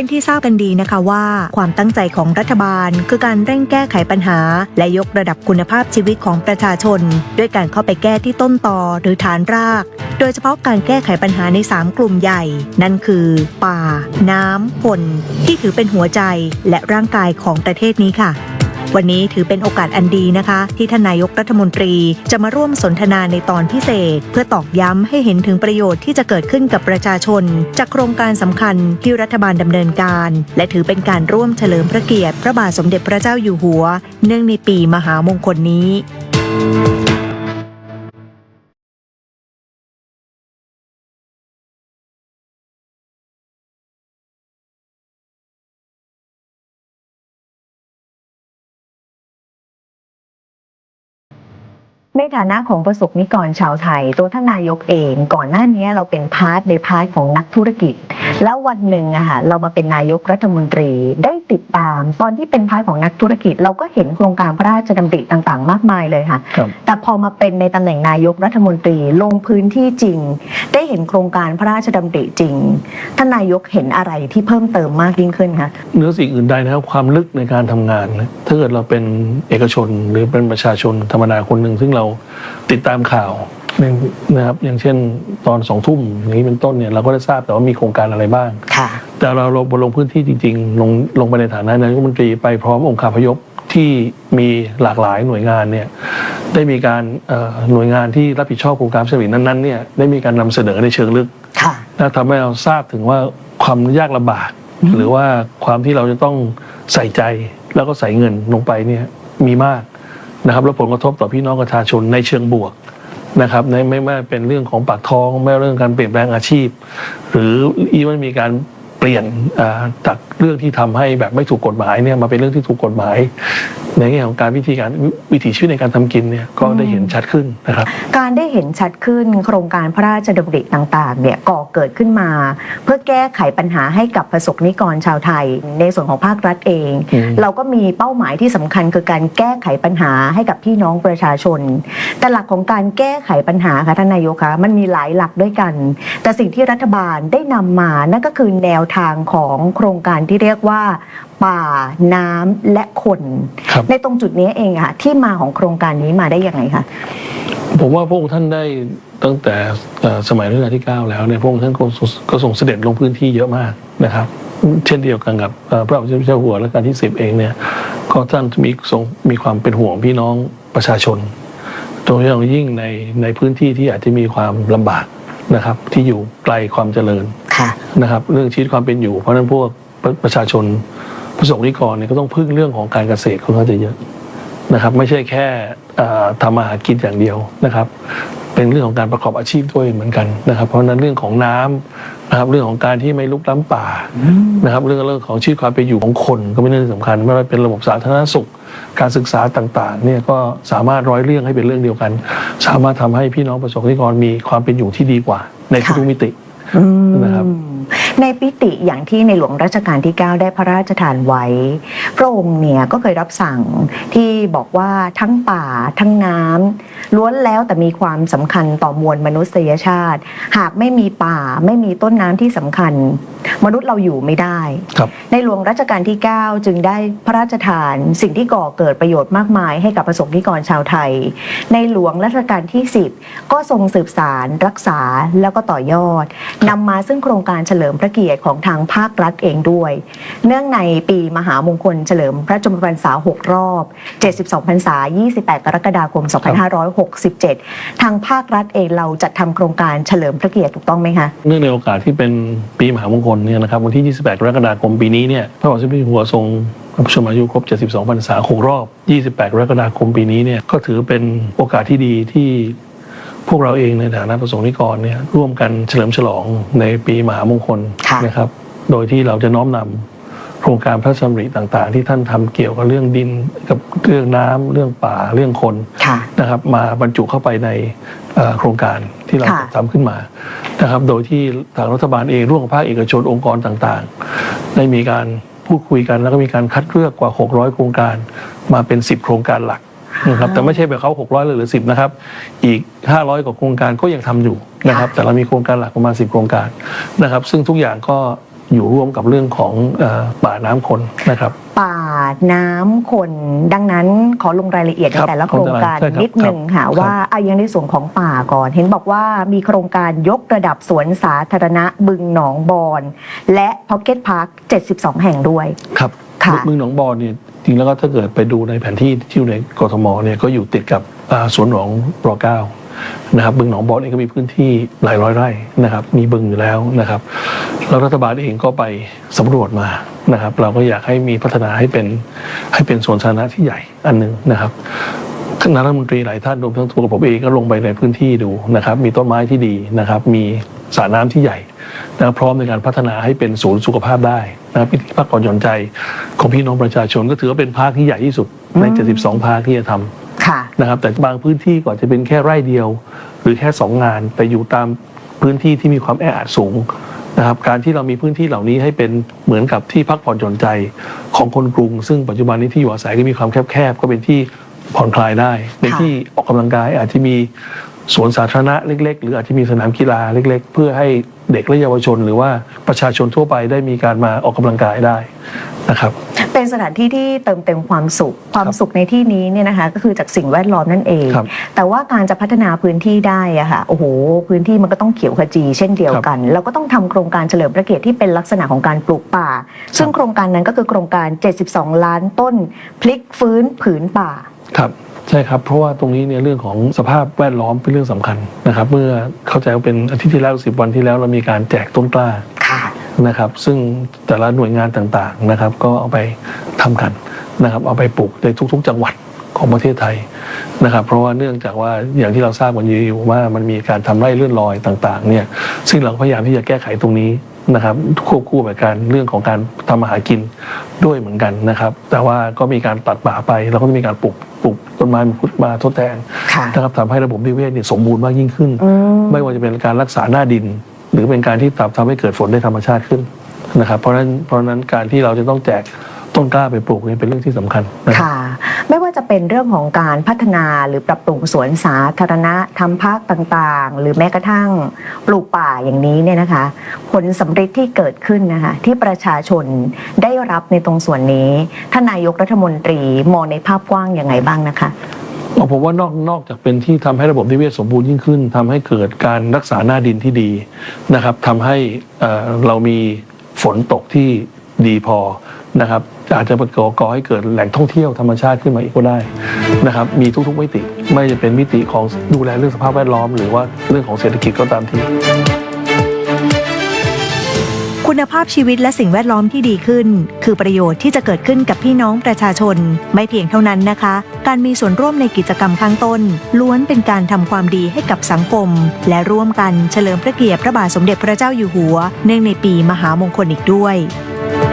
เป็นที่ทราบกันดีนะคะว่า ความตั้งใจของรัฐบาล คือการเร่งแก้ไขปัญหา และยกระดับคุณภาพชีวิตของประชาชน ด้วยการเข้าไปแก้ที่ต้นตอหรือฐานราก โดยเฉพาะการแก้ไขปัญหาใน 3 กลุ่มใหญ่ นั่นคือ ป่า น้ำฝนที่ถือเป็นหัวใจและร่างกายของประเทศนี้ค่ะ วันนี้ถือเป็นโอกาสอันดีนะคะ ที่ทนนายกรัฐมนตรีจะมาร่วมสนทนาในตอนพิเศษ เพื่อตอกย้ำให้เห็นถึงประโยชน์ที่จะเกิดขึ้นกับประชาชน จากโครงการสำคัญที่รัฐบาลดำเนินการ และถือเป็นการร่วมเฉลิมพระเกียรติ พระบาทสมเด็จพระเจ้าอยู่หัว เนื่องในปีมหามงคลนี้ ในฐานะของประสบนิกรชาวไทย ตัวท่านนายกเอง ก่อนหน้านี้เราเป็นพาร์ทในพาร์ทของนักธุรกิจ แล้ววันหนึ่งอะค่ะเรามาเป็นนายกรัฐมนตรีได้ ติดตาม ตอนที่เป็นพาร์ทของนักธุรกิจ เราก็เห็นโครงการพระราชดำริต่างๆ มากมายเลยค่ะ ครับ แต่พอมาเป็นในตำแหน่งนายกรัฐมนตรีลงพื้นที่จริง ได้เห็นโครงการพระราชดำริจริงท่านนายกเห็นอะไรที่เพิ่มเติมมากยิ่งขึ้นคะเนื้อสิ่งอื่นใดนะครับความลึกในการทำงานนะถ้าเกิดเราเป็นเอกชนหรือเป็นประชาชนธรรมดาคนหนึ่งซึ่งเราติดตามข่าวนะครับอย่างเช่นตอนสองทุ่มอย่างนี้เป็นต้นเนี่ยเราก็ได้ทราบแต่ว่ามีโครงการอะไรบ้าง ค่ะ แต่เราลงลงพื้นที่จริง ๆ ลงลงไปในฐานะนายกรัฐมนตรีไปพร้อมองค์คาพยพที่มีหลากหลายหน่วยงานเนี่ยได้มีการเอ่อหน่วยงานที่รับผิดชอบโครงการสวินั้นๆเนี่ยได้มีการนำเสนอในเชิงลึกค่ะนะทำให้เราทราบถึงว่าความยากลำบาก หรือว่าความที่เราจะต้องใส่ใจแล้วก็ใส่เงินลงไปเนี่ยมีมากนะครับแล้วผลกระทบต่อพี่น้องประชาชนในเชิงบวกนะครับในไม่ไม่เป็นเรื่องของปากท้อง ไม่เรื่องการเปลี่ยนแปลงอาชีพ หรืออีมันมีการ เปลี่ยนจากเรื่องที่ทำให้แบบไม่ถูกกฎหมายเนี่ยมาเป็นเรื่องที่ถูกกฎหมาย ในแง่ของการวิธีการวิถีชีวิตในการทำกินเนี่ยก็ได้เห็นชัดขึ้นนะครับ การได้เห็นชัดขึ้นโครงการพระราชดำริต่างๆเนี่ยก่อเกิดขึ้นมา เพื่อแก้ไขปัญหาให้กับประสบนิกรชาวไทย ในส่วนของภาครัฐเองอืมเราก็มีเป้าหมายที่สำคัญคือการแก้ไขปัญหาให้กับพี่น้องประชาชน แต่หลักของการแก้ไขปัญหาค่ะท่านนายกคะมันมีหลายหลักด้วยกัน แต่สิ่งที่รัฐบาลได้นำมานั่นก็คือแนวทางของโครงการที่เรียกว่า ป่าน้ำและคนครับในตรงจุดนี้เองอะที่มาของโครงการนี้มาได้ยังไงคะผมว่าพระองค์ท่านได้ตั้งแต่เอ่อสมัยรัชกาลที่ 9 แล้วเนี่ยพระองค์ท่านก็ทรงก็ส่งเสด็จลงพื้นที่เยอะมากนะครับ เช่นเดียวกันกับเอ่อพระบาทสมเด็จพระเจ้าอยู่หัวรัชกาลที่ 10 เองเนี่ยก็ท่านมีทรงมีความเป็นห่วงพี่น้องประชาชนโดยเฉพาะอย่างยิ่งในในพื้นที่ที่อาจจะมีความลำบากนะครับ ที่อยู่ไกลความเจริญค่ะนะครับ เรื่องชีวิตความเป็นอยู่ เพราะฉะนั้นพวกประประชาชน ประสบนิกรเนี่ยก็ต้องพึ่งเรื่องของการเกษตรค่อนข้างจะเยอะนะครับ ไม่ใช่แค่เอ่อทำมาหากินอย่างเดียวนะครับ เป็นเรื่องของการประกอบอาชีพด้วยเหมือนกันนะครับ เพราะฉะนั้นเรื่องของน้ำนะครับเรื่องของการที่ไม่ลุกล้ำป่านะครับ เรื่องเรื่องของชีวิตความเป็นอยู่ของคนก็เป็นเรื่องสำคัญไม่ว่าเป็นระบบสาธารณสุข การศึกษาต่างๆเนี่ยก็สามารถร้อยเรื่องให้เป็นเรื่องเดียวกัน สามารถทำให้พี่น้องประสบนิกรมีความเป็นอยู่ที่ดีกว่า ในทุกๆมิติอืมนะครับ ในปิติอย่างที่ในหลวงรัชกาลที่ 9 ได้พระราชทานไว้ พระองค์เนี่ยก็เคยรับสั่งที่บอกว่าทั้งป่าทั้งน้ำล้วนแล้วแต่มีความสำคัญต่อมวลมนุษยชาติ หากไม่มีป่าไม่มีต้นน้ำที่สำคัญ มนุษย์เราอยู่ไม่ได้ครับในหลวงรัชกาลที่ 9 จึงได้พระราชทานสิ่งที่ก่อเกิดประโยชน์มากมาย ให้กับประสบนิกรชาวไทย ในหลวงรัชกาลที่ 10 ก็ทรงสืบสารรักษาแล้วก็ต่อยอดนำมาซึ่งโครงการเฉลิมพระเกียรติของทางภาครัฐเองด้วย เนื่องในปีมหามงคลเฉลิมพระชนมพรรษา 6 รอบ 72 พรรษา 28 กรกฎาคม 2567 ทางภาครัฐเองเราจัดทำโครงการเฉลิมพระเกียรติถูกต้องไหมคะ เนื่องในโอกาสที่เป็นปีมหามงคลเนี่ยนะครับวันที่ 28 กรกฎาคมปีนี้เนี่ยพระบาทสมเด็จพระเจ้าอยู่หัวทรงพระชนมายุครบ 72 พรรษา 6 รอบ 28 กรกฎาคมปีนี้เนี่ยก็ถือเป็นโอกาสที่ดีที่ พวกเราเองในฐานะประสงค์นิกรเนี่ยร่วมกันเฉลิมฉลองในปีมหามงคลค่ะนะครับ โดยที่เราจะน้อมนำโครงการพระราชดำริต่างๆ ที่ท่านทำเกี่ยวกับเรื่องดินกับเรื่องน้ำเรื่องป่าเรื่องคนค่ะนะครับ มาบรรจุเข้าไปในเอ่อโครงการที่เราค่ะทำขึ้นมานะครับ โดยที่ทางรัฐบาลเองร่วมกับภาคเอกชนองค์กรต่างๆ ได้มีการพูดคุยกันแล้วก็มีการคัดเลือกกว่า 600 โครงการมาเป็น 10 โครงการหลัก นะครับแต่ไม่ใช่แบบเขา600เลยหรือ 10นะครับอีก 500 กว่าโครงการก็ยังทำอยู่นะครับแต่เรามีโครงการหลักประมาณ 10 โครงการนะครับซึ่งทุกอย่างก็อยู่ร่วมกับเรื่องของเอ่อป่าน้ำคนนะครับ ป่าน้ำคน ดังนั้นขอลงรายละเอียดในครับแต่ละโครงการใช่ครับนิดหนึ่งค่ะครับว่าอายังในส่วนของป่าก่อน เห็นบอกว่ามีโครงการยกระดับสวนสาธารณะบึงหนองบอน และพ็อกเก็ตพาร์ค 72 แห่งด้วยครับค่ะเมืองหนองบอนเนี่ยจ ริงแล้วก็ถ้าเกิดไปดูในแผนที่ที่อยู่ในกทมเนี่ยก็อยู่ติดกับสวนหนองปรอเก้านะครับบึงหนองบอนเองก็มีพื้นที่หลายร้อยไร่นะครับ มีบึงอยู่แล้วนะครับแล้วรัฐบาลเองก็ไปสำรวจมานะครับ เราก็อยากให้มีพัฒนาให้เป็นให้เป็นสวนสาธารณะที่ใหญ่อันหนึ่งนะครับคณะรัฐมนตรีหลายท่านรวมทั้งตัวผมเองก็ลงไปในพื้นที่ดูนะครับ มีต้นไม้ที่ดีนะครับ มีสระน้ำที่ใหญ่ นะครับพร้อมในการพัฒนาให้เป็นศูนย์สุขภาพได้นะครับพิธีพักผ่อนหย่อนใจของพี่น้องประชาชนก็ถือว่าเป็นภาคที่ใหญ่ที่สุดใน 72 ภาคที่จะทำค่ะนะครับ แต่บางพื้นที่ก็อาจจะเป็นแค่ไร่เดียว หรือแค่ 2 งาน แต่อยู่ตามพื้นที่ที่มีความแออัดสูงนะครับการที่เรามีพื้นที่เหล่านี้ให้เป็นเหมือนกับที่พักผ่อนหย่อนใจของคนกรุง ซึ่งปัจจุบันนี้ที่อยู่อาศัยก็มีความแคบๆก็เป็นที่ผ่อนคลายได้เป็นค่ะที่ออกกำลังกายอาจจะมีสวนสาธารณะเล็ก ๆ หรืออาจจะมีสนามกีฬาเล็ก ๆ เพื่อให้ เด็กและเยาวชน หรือว่าประชาชนทั่วไปได้มีการมาออกกำลังกายได้นะครับเป็นสถานที่ที่เติมเต็มความสุข ความครับสุขในที่นี้เนี่ยนะคะก็คือจากสิ่งแวดล้อมนั่นเองครับแต่ว่าการจะพัฒนาพื้นที่ได้อะค่ะโอ้โห พื้นที่มันก็ต้องเขียวขจี เช่นเดียวกัน แล้วก็ต้องทำโครงการเฉลิมพระเกียรติที่เป็นลักษณะของการปลูกป่า ซึ่งโครงการนั้นก็คือโครงการ 72 ล้านต้น พลิกฟื้นผืนป่าครับ ใช่ครับเพราะว่าตรงนี้เนี่ยเรื่องของสภาพแวดล้อมเป็นเรื่องสำคัญนะครับ เมื่อเข้าใจว่าเป็นอาทิตย์ที่แล้วสิบวันที่แล้วเรามีการแจกต้นกล้าค่ะนะครับซึ่งแต่ละหน่วยงานต่างๆนะครับก็เอาไปทำกันนะครับเอาไปปลูกในทุก ๆ จังหวัดของประเทศไทยนะครับเพราะว่าเนื่องจากว่าอย่างที่เราทราบกันอยู่ว่ามันมีการทำไร่เลื่อนลอยต่างๆเนี่ยซึ่งเราพยายามที่จะแก้ไขตรงนี้ นะครับควบคู่ไปการเรื่องของการทำอาหารกินด้วยเหมือนกันนะครับ แต่ว่าก็มีการตัดป่าไป แล้วก็จะมีการปลูกปลูกต้นไม้มาทดแทนค่ะนะครับทำให้ระบบนิเวศเนี่ยสมบูรณ์มากยิ่งขึ้นอืมไม่ว่าจะเป็นการรักษาหน้าดิน หรือเป็นการที่ทำทำให้เกิดฝนได้ธรรมชาติขึ้นนะครับ เพราะฉะนั้นเพราะฉะนั้นการที่เราจะต้องแจกต้นกล้าไปปลูกเนี่ยเป็นเรื่องที่สำคัญนะครับค่ะไม่ว่า จะเป็นเรื่องของการพัฒนาหรือปรับปรุงสวนสาธารณะทำพักต่างๆ หรือแม้กระทั่งปลูกป่าอย่างนี้เนี่ยนะคะ ผลสำเร็จที่เกิดขึ้นนะคะที่ประชาชนได้รับในตรงส่วนนี้ท่านนายกรัฐมนตรีมองในภาพกว้างอยังไงบ้างนะคะผมว่านอกนอกจากเป็นที่ทำให้ระบบนิเวศสมบูรณ์ยิ่งขึ้นทำให้เกิดการรักษาหน้าดินที่ดีนะครับทำให้เรามีฝนตกที่ดีพอนะครับ อาจจะก่อก่อให้เกิดแหล่งท่องเที่ยวธรรมชาติขึ้นมาอีกก็ได้นะครับมีทุกๆมิติ ไม่จะเป็นมิติของดูแลเรื่องสภาพแวดล้อม หรือว่าเรื่องของเศรษฐกิจก็ตามทีคุณภาพชีวิตและสิ่งแวดล้อมที่ดีขึ้น คือประโยชน์ที่จะเกิดขึ้นกับพี่น้องประชาชน ไม่เพียงเท่านั้นนะคะ การมีส่วนร่วมในกิจกรรมข้างต้น ล้วนเป็นการทำความดีให้กับสังคม และร่วมกันเฉลิมพระเกียรติพระบาทสมเด็จพระเจ้าอยู่หัว เนื่องในปีมหามงคลอีกด้วย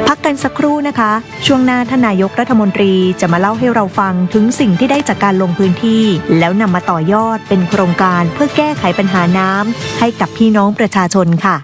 พักกันสักครู่นะคะ ช่วงหน้าท่านนายกรัฐมนตรีจะมาเล่าให้เราฟังถึงสิ่งที่ได้จากการลงพื้นที่ แล้วนำมาต่อยอดเป็นโครงการเพื่อแก้ไขปัญหาน้ำให้กับพี่น้องประชาชนค่ะ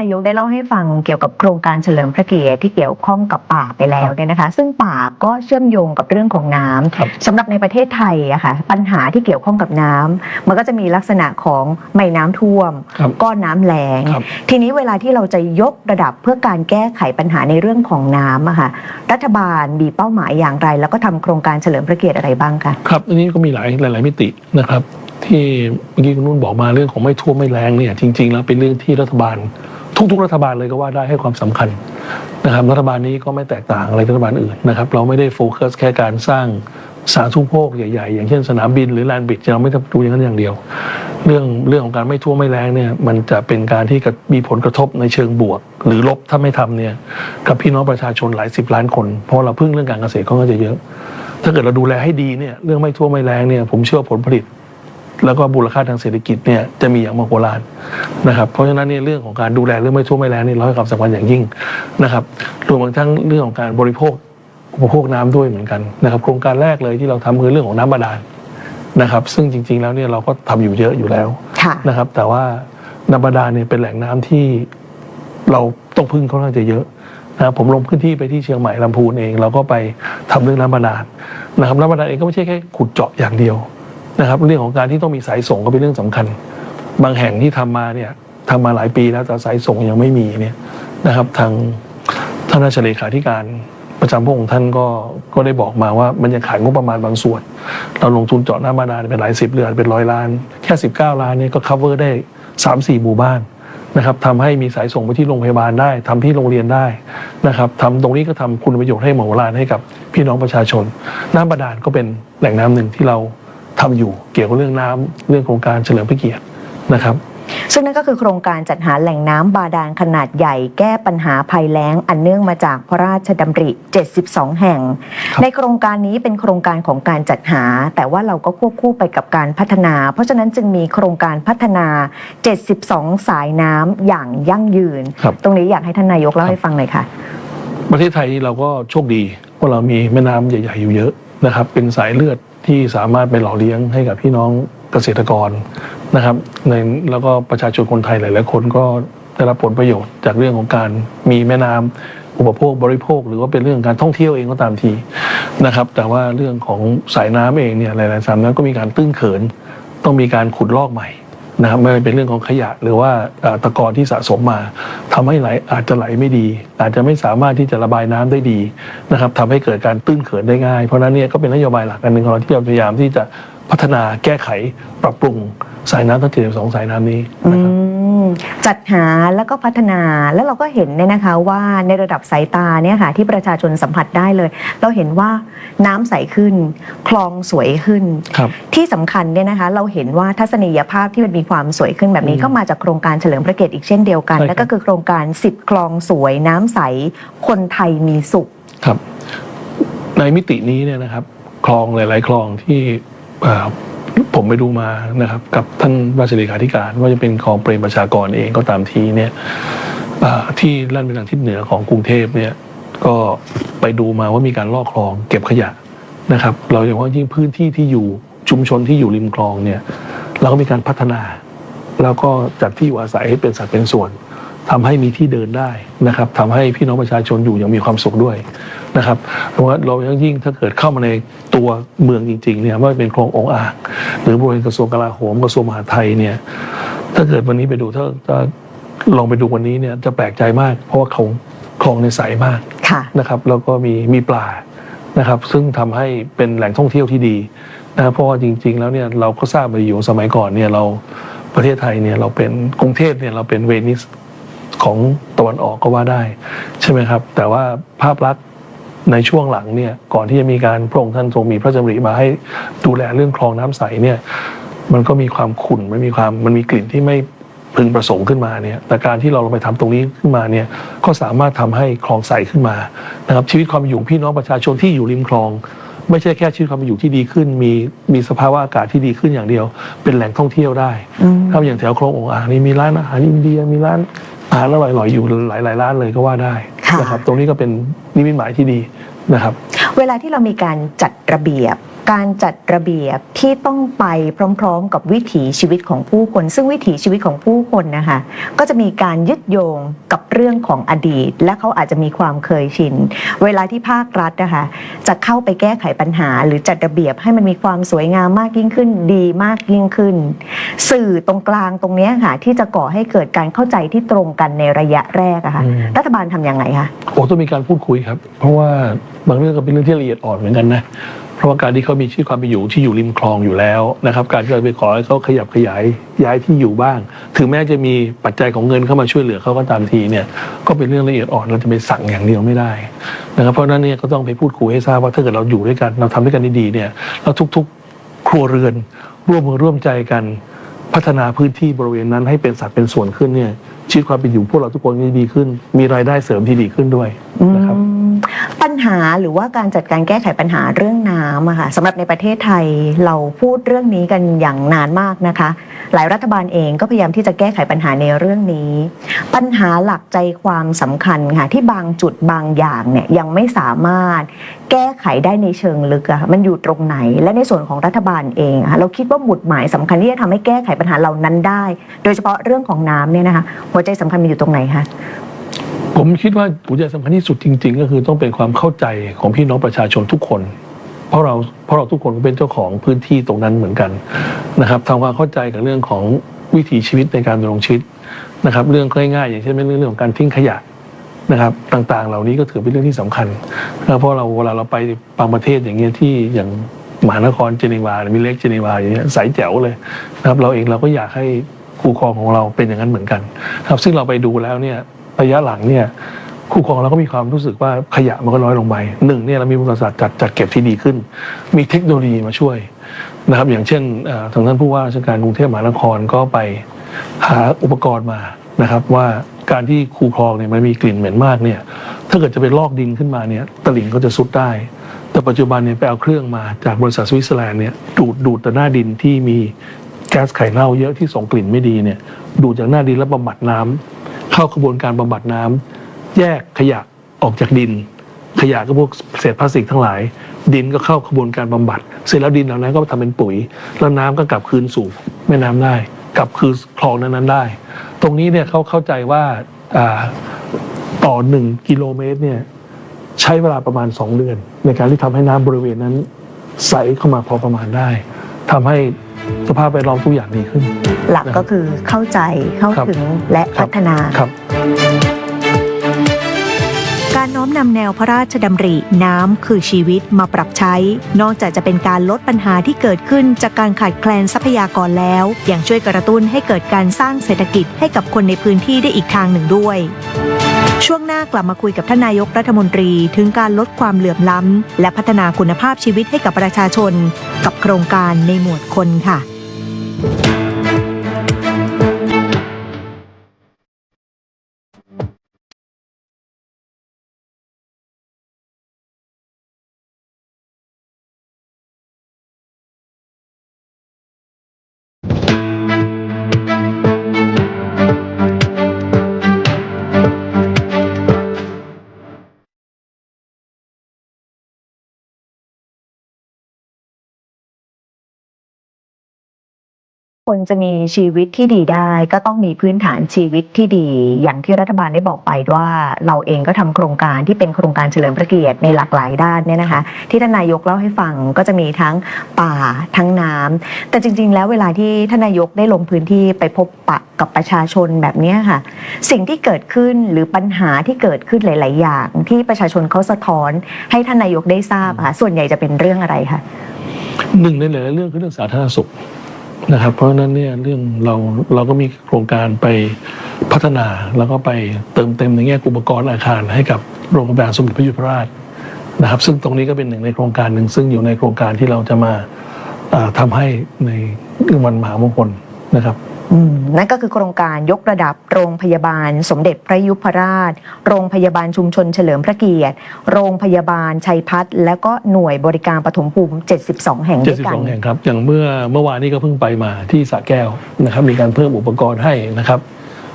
านนายกได้เล่าให้ฟังเกี่ยวกับโครงการเฉลิมพระเกียรติที่เกี่ยวข้องกับป่าไปแล้วเนี่ยนะคะ ซึ่งป่าก็เชื่อมโยงกับเรื่องของน้ำครับสำหรับในประเทศไทยอะค่ะปัญหาที่เกี่ยวข้องกับน้ำมันก็จะมีลักษณะของไม่น้ำท่วมครับก้อนน้ำแล้งครับทีนี้เวลาที่เราจะยกระดับเพื่อการแก้ไขปัญหาในเรื่องของน้ำอะค่ะรัฐบาลมีเป้าหมายอย่างไร แล้วก็ทำโครงการเฉลิมพระเกียรติอะไรบ้างคะครับอันนี้ก็มีหลายหลาย ๆ มิตินะครับที่เมื่อกี้คุณนุ่นบอกมาเรื่องของไม่ท่วมไม่แรงเนี่ยจริง ๆ แล้วเป็นเรื่องที่รัฐบาล ทุกๆ รัฐบาลเลยก็ว่าได้ให้ความสำคัญนะครับรัฐบาลนี้ก็ไม่แตกต่างอะไรรัฐบาลอื่นนะครับเราไม่ได้โฟกัสแค่การสร้างสาธารณูปโภคใหญ่ๆ อย่างเช่นสนามบินหรือแลนบิดเราไม่ได้ดูอย่างนั้นอย่างเดียว เรื่องเรื่องของการไม่ทั่วไม่แรงเนี่ยมันจะเป็นการที่มีผลกระทบในเชิงบวก หรือลบถ้าไม่ทำเนี่ยกับพี่น้องประชาชนหลายสิบล้านคน เพราะเราพึ่งเรื่องการเกษตรก็จะเยอะ ถ้าเกิดเราดูแลให้ดีเนี่ยเรื่องไม่ทั่วไม่แรงเนี่ยผมเชื่อผลผลิต แล้วก็มูลค่าทางเศรษฐกิจเนี่ยจะมีอย่างมโหฬารนะครับ เพราะฉะนั้นเนี่ยเรื่องของการดูแลเรื่องไม่ท่วมไม่แล้งนี่เราให้ความสำคัญอย่างยิ่งนะครับรวมทั้งเรื่องของการบริโภคอุปโภคน้ำด้วยเหมือนกันนะครับโครงการแรกเลยที่เราทำคือเรื่องของน้ำบาดาลนะครับ ซึ่งจริง ๆ แล้วเนี่ยเราก็ทำอยู่เยอะอยู่แล้วค่ะนะครับ แต่ว่าน้ำบาดาลเนี่ยเป็นแหล่งน้ำที่เราต้องพึ่งค่อนข้างจะเยอะนะครับผมลงพื้นที่ไปที่เชียงใหม่ลำพูนเอง เราก็ไปทำเรื่องน้ำบาดาลนะครับน้ำบาดาลเองก็ไม่ใช่แค่ขุดเจาะอย่างเดียว นะครับ เรื่องของการที่ต้องมีสายส่งก็เป็นเรื่องสำคัญ บางแห่งที่ทำมาเนี่ยทำมาหลายปีแล้วแต่สายส่งยังไม่มีเนี่ยนะครับ ทางท่านราชเลขาธิการประจำพระองค์ท่านก็ก็ได้บอกมาว่ามันยังขาดงบประมาณบางส่วน เราลงทุนเจาะน้ำบาดาลเป็นหลายสิบเรือนเป็นร้อยล้าน แค่ 19 ล้านเนี่ยก็ cover ได้ 3-4 หมู่บ้านนะครับทำให้มีสายส่งไปที่โรงพยาบาลได้ทำที่โรงเรียนได้นะครับทำตรงนี้ก็ทำคุณประโยชน์ให้หมโหฬารให้กับพี่น้องประชาชน น้ำบาดาลก็เป็นแหล่งน้ำหนึ่งที่เรา ทำอยู่เกี่ยวกับเรื่องน้ำเรื่องโครงการเฉลิมพระเกียรตินะครับ ซึ่งนั่นก็คือโครงการจัดหาแหล่งน้ำบาดาลขนาดใหญ่ แก้ปัญหาภัยแล้ง อันเนื่องมาจากพระราชดำริ 72 แห่งครับในโครงการนี้เป็นโครงการของการจัดหา แต่ว่าเราก็ควบคู่ไปกับการพัฒนา เพราะฉะนั้นจึงมีโครงการพัฒนา 72 สายน้ำอย่างยั่งยืนครับตรงนี้อยากให้ท่านนายกเล่าให้ฟังหน่อยค่ะ ประเทศไทยเราก็โชคดีว่าเรามีแม่น้ำใหญ่ ๆ อยู่เยอะนะครับ เป็นสายเลือด ที่สามารถไปหล่อเลี้ยงให้กับพี่น้องเกษตรกรนะครับในแล้วก็ประชาชนคนไทยหลายๆคนก็ได้รับผลประโยชน์จากเรื่องของการมีแม่น้ำอุปโภคบริโภค หรือว่าเป็นเรื่องการท่องเที่ยวเองก็ตามทีนะครับ แต่ว่าเรื่องของสายน้ำเองเนี่ยหลายๆสายน้ำก็มีการตื้นเขิน ต้องมีการขุดลอกใหม่ นะครับไม่ว่าเป็นเรื่องของขยะหรือว่าตะกอนที่สะสมมาทำให้ไหลอาจจะไหลไม่ดี อาจจะไม่สามารถที่จะระบายน้ำได้ดีนะครับทำให้เกิดการตื้นเขินได้ง่าย เพราะนั้นเนี่ยก็เป็นนโยบายหลักอันหนึ่งของเราที่เราพยายามที่จะพัฒนาแก้ไขปรับปรุงสายน้ำทั้ง 72 สายน้ำนี้นะครับ จัดหาแล้วก็พัฒนาแล้วเราก็เห็นเนี่ยนะคะว่าในระดับสายตาเนี่ยค่ะที่ประชาชนสัมผัสได้เลย เราเห็นว่าน้ำใสขึ้น คลองสวยขึ้นครับที่สำคัญเนี่ยนะคะเราเห็นว่าทัศนียภาพที่มันมีความสวยขึ้นแบบนี้อืมก็มาจากโครงการเฉลิมพระเกียรติอีกเช่นเดียวกันใช่ครับนั่นก็คือโครงการ10คลองสวยน้ำใสคนไทยมีสุขครับ ในมิตินี้เนี่ยนะครับ คลองหลาย ๆ คลองที่เอ่อ ผมไปดูมานะครับกับท่านราชเลขาธิการว่าจะเป็นคลองเปรมประชากรเองก็ตามทีเนี่ยที่ลั่นไปทางทิศเหนือของกรุงเทพเนี่ยก็ไปดูมาว่ามีการลอกคลองเก็บขยะนะครับ เราอย่างว่ายิ่งพื้นที่ที่อยู่ชุมชนที่อยู่ริมคลองเนี่ยเราก็มีการพัฒนา แล้วก็จัดที่อยู่อาศัยให้เป็นสัดเป็นส่วนทำให้มีที่เดินได้นะครับทำให้พี่น้องประชาชนอยู่อย่างมีความสุขด้วย นะครับเพราะว่าเรายิ่งถ้าเกิดเข้ามาในตัวเมืองจริงๆเนี่ยไม่ว่าเป็นคลององอ่างหรือบริเวณกระทรวงกลาโหมกระทรวงมหาดไทยเนี่ยถ้าเกิดวันนี้ไปดูถ้าถ้าลองไปดูวันนี้เนี่ยจะแปลกใจมาก เพราะว่าเขาคลองในใสมากค่ะนะครับแล้วก็มีมีปลานะครับ ซึ่งทำให้เป็นแหล่งท่องเที่ยวที่ดีนะครับเพราะว่าจริง ๆ แล้วเนี่ยเราก็ทราบมาอยู่สมัยก่อนเนี่ยเราประเทศไทยเนี่ยเราเป็นกรุงเทพเนี่ยเราเป็นเวนิสของตะวันออกก็ว่าได้ ใช่ไหมครับ แต่ว่าภาพลักษณ์ ในช่วงหลังเนี่ยก่อนที่จะมีการพระองค์ท่านทรงมีพระดำริมาให้ดูแลเรื่องคลองน้ำใสเนี่ยมันก็มีความขุ่นมันมีความมันมีกลิ่นที่ไม่พึงประสงค์ขึ้นมาเนี่ยแต่การที่เราลงไปทำตรงนี้ขึ้นมาเนี่ยก็สามารถทำให้คลองใสขึ้นมานะครับชีวิตความเป็นอยู่ของพี่น้องประชาชนที่อยู่ริมคลอง ไม่ใช่แค่ชีวิตความเป็นอยู่ที่ดีขึ้น มีมีสภาวะอากาศที่ดีขึ้นอย่างเดียว เป็นแหล่งท่องเที่ยวได้อืมครับอย่างแถวคลององอ่างนี่มีร้านอาหารอินเดียมีร้านอาหารอร่อยๆอยู่หลายๆร้านเลยก็ว่าได้ค่ะ นะครับตรงนี้ก็เป็นนิมิตหมายที่ดีนะครับ เวลาที่เรามีการจัดระเบียบ การจัดระเบียบที่ต้องไปพร้อมๆ กับวิถีชีวิตของผู้คน ซึ่งวิถีชีวิตของผู้คนนะคะก็จะมีการยึดโยงกับเรื่องของอดีต และเขาอาจจะมีความเคยชิน เวลาที่ภาครัฐนะคะจะเข้าไปแก้ไขปัญหา หรือจัดระเบียบให้มันมีความสวยงามมากยิ่งขึ้น ดีมากยิ่งขึ้น สื่อตรงกลางตรงเนี้ยค่ะที่จะก่อให้เกิดการเข้าใจที่ตรงกันในระยะแรกอะค่ะอืมรัฐบาลทำยังไงคะโอ้ต้องมีการพูดคุยครับ เพราะว่าบางเรื่องก็เป็นเรื่องที่ละเอียดอ่อนเหมือนกันนะ เพราะว่าการที่เขามีชื่อความเป็นอยู่ที่อยู่ริมคลองอยู่แล้วนะครับ การที่เราไปขอให้เขาขยับขยายย้ายที่อยู่บ้าง ถึงแม้จะมีปัจจัยของเงินเข้ามาช่วยเหลือเขาก็ตามทีเนี่ยก็เป็นเรื่องละเอียดอ่อนเราจะไปสั่งอย่างเดียวไม่ได้นะครับเพราะนั้นเนี่ยก็ต้องไปพูดคุยให้ทราบว่าถ้าเกิดเราอยู่ด้วยกัน เราทำด้วยกันดีๆเนี่ยแล้วทุกๆ ครัวเรือนร่วมมือร่วมใจกันพัฒนาพื้นที่บริเวณนั้นให้เป็นสัดเป็นส่วนขึ้นเนี่ยชีวิตความเป็นอยู่พวกเราทุกคนจะดีขึ้น มีรายได้เสริมที่ดีขึ้นด้วยนะครับ ปัญหาหรือว่าการจัดการแก้ไขปัญหาเรื่องน้ำอะค่ะสำหรับในประเทศไทยเราพูดเรื่องนี้กันอย่างนานมากนะคะ หลายรัฐบาลเองก็พยายามที่จะแก้ไขปัญหาในเรื่องนี้ ปัญหาหลักใจความสำคัญค่ะที่บางจุดบางอย่างเนี่ยยังไม่สามารถแก้ไขได้ในเชิงลึกอะมันอยู่ตรงไหน และในส่วนของรัฐบาลเองอะค่ะเราคิดว่าหมุดหมายสำคัญที่จะทำให้แก้ไขปัญหาเหล่านั้นได้ โดยเฉพาะเรื่องของน้ำเนี่ยนะคะหัวใจสำคัญมันอยู่ตรงไหนคะ ผมคิดว่าหัวใจสำคัญที่สุดจริง ๆ ก็คือต้องเป็นความเข้าใจของพี่น้องประชาชนทุกคน เพราะเราเพราะเราทุกคนก็เป็นเจ้าของพื้นที่ตรงนั้นเหมือนกันนะครับทำความเข้าใจกับเรื่องของวิถีชีวิตในการดำรงชีวิตนะครับ เรื่องง่ายๆอย่างเช่นเรื่องของการทิ้งขยะนะครับต่างๆ เหล่านี้ก็ถือเป็นเรื่องที่สำคัญนะเพราะเราเวลาเราไปบางประเทศอย่างเงี้ยที่อย่างมหานครเจนีวาหรือมิเล็กเจนีวาอย่างเงี้ยใสแจ๋วเลยนะครับเราเองเราก็อยากให้คู่ครองของเราเป็นอย่างนั้นเหมือนกัน ครับซึ่งเราไปดูแล้วเนี่ย ระยะหลังเนี่ยคู่ครองเราก็มีความรู้สึกว่าขยะมันก็น้อยลงไปหนึ่งเนี่ยเรามีบริษัทจัดจัดเก็บที่ดีขึ้น มีเทคโนโลยีมาช่วยนะครับ อย่างเช่นทางท่านผู้ว่าราชการกรุงเทพมหานครก็ไปหาอุปกรณ์มานะครับว่าการที่คูคลองเนี่ยมันมีกลิ่นเหม็นมากเนี่ยถ้าเกิดจะไปลอกดินขึ้นมาเนี่ยตลิ่งก็จะซุดได้ แต่ปัจจุบันเนี่ยไปเอาเครื่องมาจากบริษัทสวิตเซอร์แลนด์เนี่ยดูดดูดแต่หน้าดินที่มีแก๊สไข่เน่าเยอะที่ส่งกลิ่นไม่ดีเนี่ยดูดจากหน้าดินแล้วบำบัดน้ำ เข้ากระบวนการบำบัดน้ำแยกขยะออกจากดิน ขยะก็พวกเศษพลาสติกทั้งหลาย ดินก็เข้ากระบวนการบำบัด เสร็จแล้วดินเหล่านั้นก็ทำเป็นปุ๋ย แล้วน้ำก็กลับคืนสู่แม่น้ำได้ กลับคืนคลองนั้นๆได้ ตรงนี้เนี่ยเขาเข้าใจว่าต่อหนึ่งกิโลเมตรเนี่ยใช้เวลาประมาณสองเดือน ในการที่ทำให้น้ำบริเวณนั้นใสเข้ามาพอประมาณได้ทำให้ สภาพแวดล้อมทุกอย่างดีขึ้น หลักก็คือเข้าใจเข้าครับถึงและครับพัฒนา ครับการ น้อมนำแนวพระราชดำริน้ำคือชีวิตมาปรับใช้ นอกจากจะเป็นการลดปัญหาที่เกิดขึ้นจากการขาดแคลนทรัพยากรแล้วยังช่วยกระตุ้นให้เกิดการสร้างเศรษฐกิจให้กับคนในพื้นที่ได้อีกทางหนึ่งด้วยช่วงหน้ากลับมาคุยกับท่านนายกรัฐมนตรีถึงการลดความเหลื่อมล้ำ และพัฒนาคุณภาพชีวิตให้กับประชาชน กับโครงการในหมวดคนค่ะ คนจะมีชีวิตที่ดีได้ ก็ต้องมีพื้นฐานชีวิตที่ดี อย่างที่รัฐบาลได้บอกไปว่าเราเองก็ทำโครงการที่เป็นโครงการเฉลิมพระเกียรติในหลากหลายด้านเนี่ยนะคะ ที่ท่านนายกเล่าให้ฟังก็จะมีทั้งป่าทั้งน้ำแต่จริง ๆ แล้วเวลาที่ท่านนายกได้ลงพื้นที่ไปพบปะกับประชาชนแบบนี้ค่ะ สิ่งที่เกิดขึ้นหรือปัญหาที่เกิดขึ้นหลาย ๆ อย่าง ที่ประชาชนเขาสะท้อน ให้ท่านนายกได้ทราบค่ะส่วนใหญ่จะเป็นเรื่องอะไรคะหนึ่งในหลายๆเรื่องคือเรื่องสาธารณสุข นะครับ เพราะฉะนั้นเนี่ยเรื่องเราเราก็มีโครงการไปพัฒนาแล้วก็ไปเติมเต็มในแง่อุปกรณ์อาคารให้กับโรงพยาบาลสมเด็จพระยุพราชนะครับ ซึ่งตรงนี้ก็เป็นหนึ่งในโครงการหนึ่งซึ่งอยู่ในโครงการที่เราจะมาทำาให้ในวันมหามงคลนะครับ นั่นก็คือโครงการยกระดับโรงพยาบาล สมเด็จพระยุพราช โรงพยาบาลชุมชนเฉลิมพระเกียรติ โรงพยาบาลชัยพัฒน์แล้วก็หน่วยบริการปฐมภูมิ 72 แห่งด้วยกัน72 แห่งครับ อย่างเมื่อเมื่อวานนี้ก็เพิ่งไปมาที่สระแก้วนะครับ มีการเพิ่มอุปกรณ์ให้นะครับ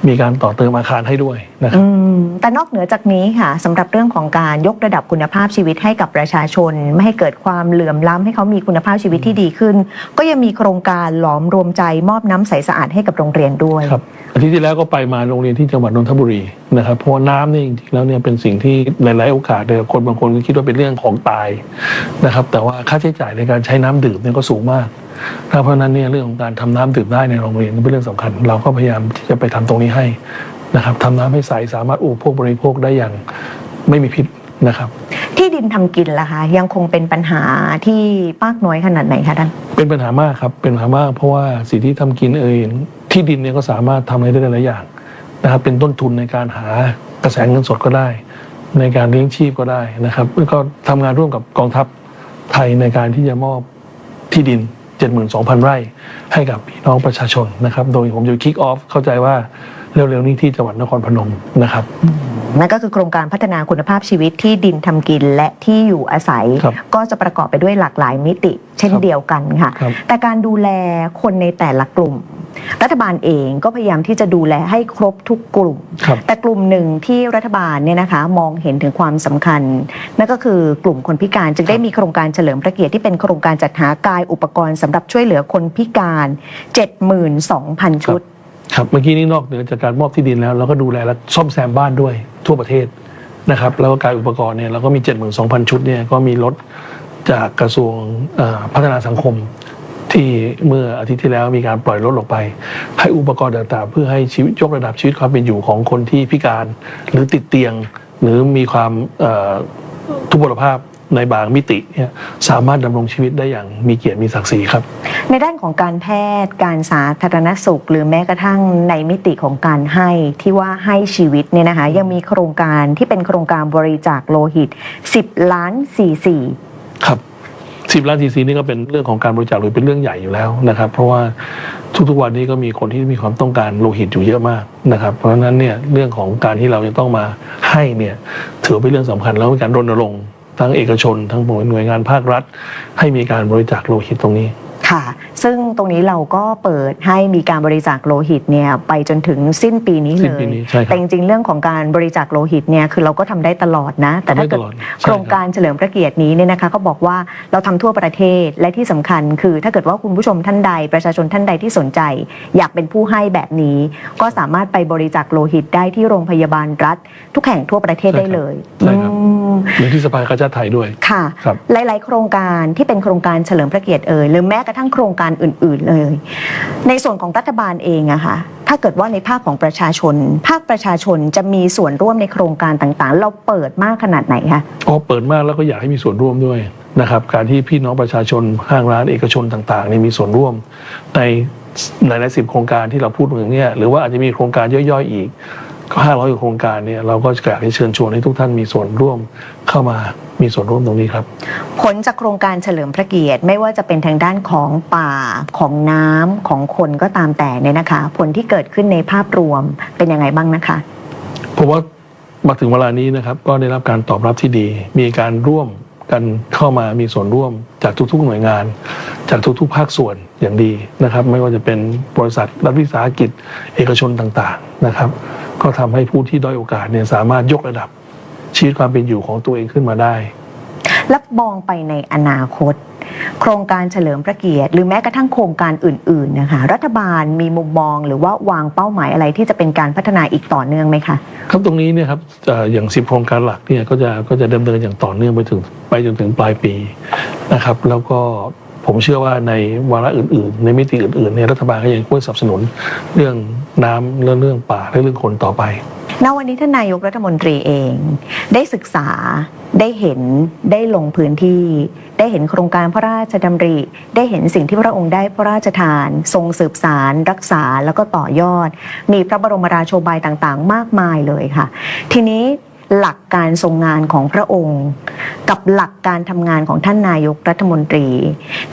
มีการต่อเติมอาคารให้ด้วยนะครับอืมแต่นอกเหนือจากนี้ค่ะสำหรับเรื่องของการยกระดับคุณภาพชีวิตให้กับประชาชน ไม่ให้เกิดความเหลื่อมล้ำให้เขามีคุณภาพชีวิตที่ดีขึ้น ก็ยังมีโครงการหลอมรวมใจมอบน้ำใสสะอาดให้กับโรงเรียนด้วยครับอาทิตย์ที่แล้วก็ไปมาโรงเรียนที่จังหวัดนนทบุรีนะครับเพราะว่าน้ำเนี่ยจริงๆแล้วเนี่ยเป็นสิ่งที่หลายๆโอกาสเนี่ยคนบางคนก็คิดว่าเป็นเรื่องของตายนะครับแต่ว่าค่าใช้จ่ายในการใช้น้ำดื่มเนี่ยก็สูงมากนะครับเพราะฉะนั้นเนี่ยเรื่องของการทำน้ำดื่มได้ในโรงเรียนเป็นเรื่องสำคัญ เราก็พยายามที่จะไปทำตรงนี้ให้นะครับทำน้ำให้ใสสามารถอุปโภคบริโภคได้อย่างไม่มีพิษนะครับ ที่ดินทำกินล่ะคะยังคงเป็นปัญหาที่มากน้อยขนาดไหนคะท่านเป็นปัญหามากครับเป็นปัญหามากเพราะว่าสิ่งที่ทำกินเองที่ดินเนี่ยก็สามารถทำอะไรได้หลายอย่างนะครับเป็นต้นทุนในการหากระแสเงินสดก็ได้ ในการเลี้ยงชีพก็ได้นะครับแล้วก็ทำงานร่วมกับกองทัพไทยในการที่จะมอบที่ดิน 72,000 ไร่ให้กับพี่น้องประชาชนนะครับ โดยผมจะคิกออฟเข้าใจว่าเร็วๆนี้ที่จังหวัดนครพนมนะครับ นั่นก็คือโครงการพัฒนาคุณภาพชีวิตที่ดินทำกินและที่อยู่อาศัย ครับก็จะประกอบไปด้วยหลากหลายมิติ เช่นครับเดียวกันค่ะ ครับ แต่การดูแลคนในแต่ละกลุ่ม รัฐบาลเองก็พยายามที่จะดูแลให้ครบทุกกลุ่มครับแต่กลุ่มหนึ่งที่รัฐบาลเนี่ยนะคะมองเห็นถึงความสำคัญ นั่นก็คือกลุ่มคนพิการจึงได้มีโครงการเฉลิมพระเกียรติที่เป็นโครงการจัดหากายอุปกรณ์สำหรับช่วยเหลือคนพิการ 72,000 ชุดครับเมื่อกี้นี้นอกเหนือจากการมอบที่ดินแล้วเราก็ดูแลและซ่อมแซมบ้านด้วยทั่วประเทศนะครับแล้วก็การอุปกรณ์เนี่ยเราก็มี 72,000 ชุดเนี่ยก็มีรถจากกระทรวงเอ่อพัฒนาสังคม ที่เมื่ออาทิตย์ที่แล้วมีการปล่อยรถออกไป ให้อุปกรณ์ต่างๆ เพื่อให้ชีวิตยกระดับชีวิตความเป็นอยู่ของคนที่พิการ หรือติดเตียง หรือมีความเอ่อทุพพลภาพในบางมิติเนี่ยสามารถดำรงชีวิตได้อย่างมีเกียรติมีศักดิ์ศรีครับ ในด้านของการแพทย์การสาธารณสุข หรือแม้กระทั่งในมิติของการให้ที่ว่าให้ชีวิตเนี่ยนะคะยังมีโครงการที่เป็นโครงการบริจาคโลหิต 10 ล้าน44ครับ สิบล้านซีซีนี่ก็เป็นเรื่องของการบริจาคหรือเป็นเรื่องใหญ่อยู่แล้วนะครับ เพราะว่าทุกๆวันนี้ก็มีคนที่มีความต้องการโลหิตอยู่เยอะมากนะครับ เพราะฉะนั้นเนี่ยเรื่องของการที่เราจะต้องมาให้เนี่ยถือเป็นเรื่องสำคัญแล้วเป็นการรณรงค์ทั้งเอกชน ทั้งหน่วยงานภาครัฐ ให้มีการบริจาคโลหิตตรงนี้ค่ะ ซึ่งตรงนี้เราก็เปิดให้มีการบริจาคโลหิตเนี่ยไปจนถึงสิ้นปีนี้สิ้เลนปีย นี้ใช่ครับแต่จริงๆ เรื่องของการบริจาคโลหิตเนี่ยคือเราก็ทำได้ตลอดนะ แต่ถ้าเกิดทำได้ตลอดใช่โครงการเฉลิมพระเกียรตินี้เนี่ยนะคะก็บอกว่าเราทำทั่วประเทศและที่สำคัญคือ ถ้าเกิดว่าคุณผู้ชมท่านใด ประชาชนท่านใดที่สนใจ อยากเป็นผู้ให้แบบนี้ ก็สามารถไปบริจาคโลหิตได้ที่โรงพยาบาลรัฐ ทุกแห่งทั่วประเทศได้เลยใช่ครับ อืม หรือที่สภากาชาติไทยด้วย ค่ะ ครับ หลาย ๆ โครงการที่เป็นโครงการเฉลิมพระเกียรติเอ่ยหรือแม้กระทั่งโครงการอื่น ๆเลย ในส่วนของรัฐบาลเองอะค่ะถ้าเกิดว่าในภาคของประชาชน ภาคประชาชนจะมีส่วนร่วมในโครงการต่างๆ เราเปิดมากขนาดไหนคะอ๋อเปิดมากแล้วก็อยากให้มีส่วนร่วมด้วยนะครับการที่พี่น้องประชาชนห้างร้านเอกชนต่างๆนี่มีส่วนร่วมในหลายๆสิบโครงการที่เราพูดถึงเนี่ยหรือว่าอาจจะมีโครงการย่อยๆอีก ห้าร้อยโครงการเนี่ยเราก็อยากให้เชิญชวนให้ทุกท่านมีส่วนร่วมเข้ามามีส่วนร่วมตรงนี้ครับ ผลจากโครงการเฉลิมพระเกียรติไม่ว่าจะเป็นทางด้านของป่าของน้ำของคนก็ตามแต่เนี่ยนะคะ ผลที่เกิดขึ้นในภาพรวมเป็นยังไงบ้างนะคะผมว่ามาถึงเวลานี้นะครับก็ได้รับการตอบรับที่ดี มีการร่วมกันเข้ามามีส่วนร่วมจากทุกๆหน่วยงาน จากทุกๆ ภาคส่วนอย่างดีนะครับ ไม่ว่าจะเป็นบริษัทรัฐวิสาหกิจเอกชนต่างๆนะครับ ก็ทำให้ผู้ที่ด้อยโอกาสเนี่ยสามารถยกระดับชีวิตความเป็นอยู่ของตัวเองขึ้นมาได้ และมองไปในอนาคต โครงการเฉลิมพระเกียรติ หรือแม้กระทั่งโครงการอื่น ๆ นะคะ รัฐบาลมีมุมมองหรือว่าวางเป้าหมายอะไรที่จะเป็นการพัฒนาอีกต่อเนื่องไหมคะครับตรงนี้เนี่ยครับเอ่ออย่างสิบโครงการหลักเนี่ยก็จะก็จะดำเนินอย่างต่อเนื่องไปถึงไปจนถึงปลายปีนะครับ แล้วก็ ผมเชื่อว่าในวาระอื่น ๆ ในมิติอื่นๆเนี่ยรัฐบาลก็ยังช่วยสนับสนุนเรื่องน้ำเรื่องเรื่องป่าและเรื่องคนต่อไปณวันนี้ท่านนายกรัฐมนตรีเอง ได้ศึกษาได้เห็นได้ลงพื้นที่ ได้เห็นโครงการพระราชดำริ ได้เห็นสิ่งที่พระองค์ได้พระราชทาน ทรงสืบสาร รักษาแล้วก็ต่อยอด มีพระบรมราโชบายต่างๆ มากมายเลยค่ะ ทีนี้หลักการทรงงานของพระองค์ กับหลักการทำงานของท่านนายกรัฐมนตรี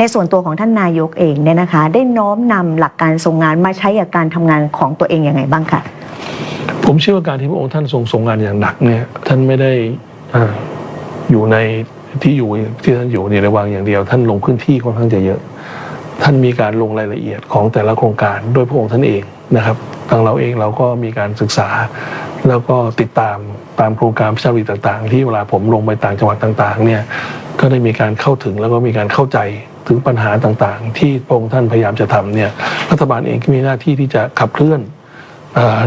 ในส่วนตัวของท่านนายกเองเนี่ยนะคะ ได้น้อมนำหลักการทรงงานมาใช้กับการทำงานของตัวเองอยังไงบ้างคะผมเชื่อว่าการที่พระองค์ท่านทรงทรงงานอย่างหนักเนี่ยท่านไม่ได้ออยู่ในที่อยู่ที่ท่านอยู่ในระว่างอย่างเดียว ท่านลงพื้นที่ค่อนข้างจะเยอะ ท่านมีการลงรายละเอียดของแต่ละโครงการด้วยพระองค์ท่านเองนะครับทางเราเองเราก็มีการศึกษา แล้วก็ติดตามตามโครงการพระเจ้าหลีต่าง ๆ ที่เวลาผมลงไปต่างจังหวัดต่าง ๆ เนี่ย ก็ได้มีการเข้าถึงแล้วก็มีการเข้าใจถึงปัญหาต่างๆ ที่พระองค์ท่านพยายามจะทำเนี่ยรัฐบาลเองก็มีหน้าที่ที่จะขับเคลื่อน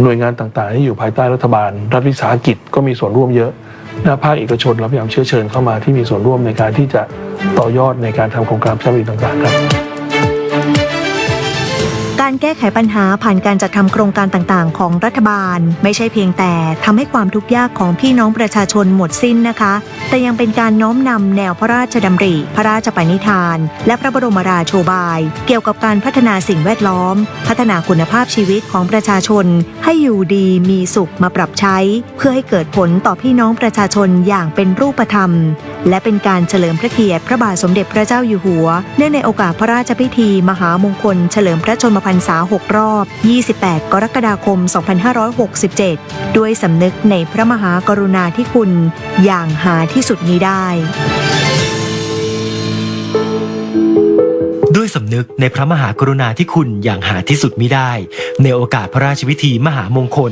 หน่วยงานต่างๆ ที่อยู่ภายใต้รัฐบาล รัฐวิสาหกิจก็มีส่วนร่วมเยอะหน้าภาคเอกชนเราพยายามเชื้อเชิญเข้ามาที่มีส่วนร่วมในการที่จะต่อยอดในการทำโครงการพระเจ้าหลีต่างๆครับ การแก้ไขปัญหาผ่านการจัดทำโครงการต่างๆ ของรัฐบาล ไม่ใช่เพียงแต่ทำให้ความทุกข์ยากของพี่น้องประชาชนหมดสิ้นนะคะ แต่ยังเป็นการน้อมนำแนวพระราชดำริ พระราชปณิธาน และพระบรมราโชบาย เกี่ยวกับการพัฒนาสิ่งแวดล้อม พัฒนาคุณภาพชีวิตของประชาชน ให้อยู่ดีมีสุขมาปรับใช้ เพื่อให้เกิดผลต่อพี่น้องประชาชนอย่างเป็นรูปธรรม และเป็นการเฉลิมพระเกียรติพระบาทสมเด็จพระเจ้าอยู่หัวเนื่องในโอกาสพระราชพิธี มหามงคลเฉลิมพระชนมพรรรษา 6 รอบ 28 กรกฎาคม 2567 ด้วยสำนึกในพระมหากรุณาธิคุณอย่างหาที่สุดนี้ได้ ด้วยสำนึกในพระมหากรุณาธิคุณอย่างหาที่สุดมิได้ ในโอกาสพระราชพิธีมหามงคล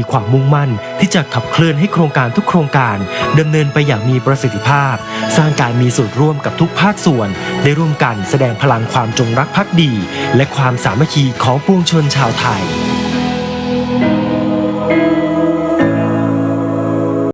มีความมุ่งมั่นที่จะขับเคลื่อนให้โครงการทุกโครงการดำเนินไปอย่างมีประสิทธิภาพ สร้างการมีส่วนร่วมกับทุกภาคส่วน ได้ร่วมกันแสดงพลังความจงรักภักดี และความสามัคคีของปวงชนชาวไทย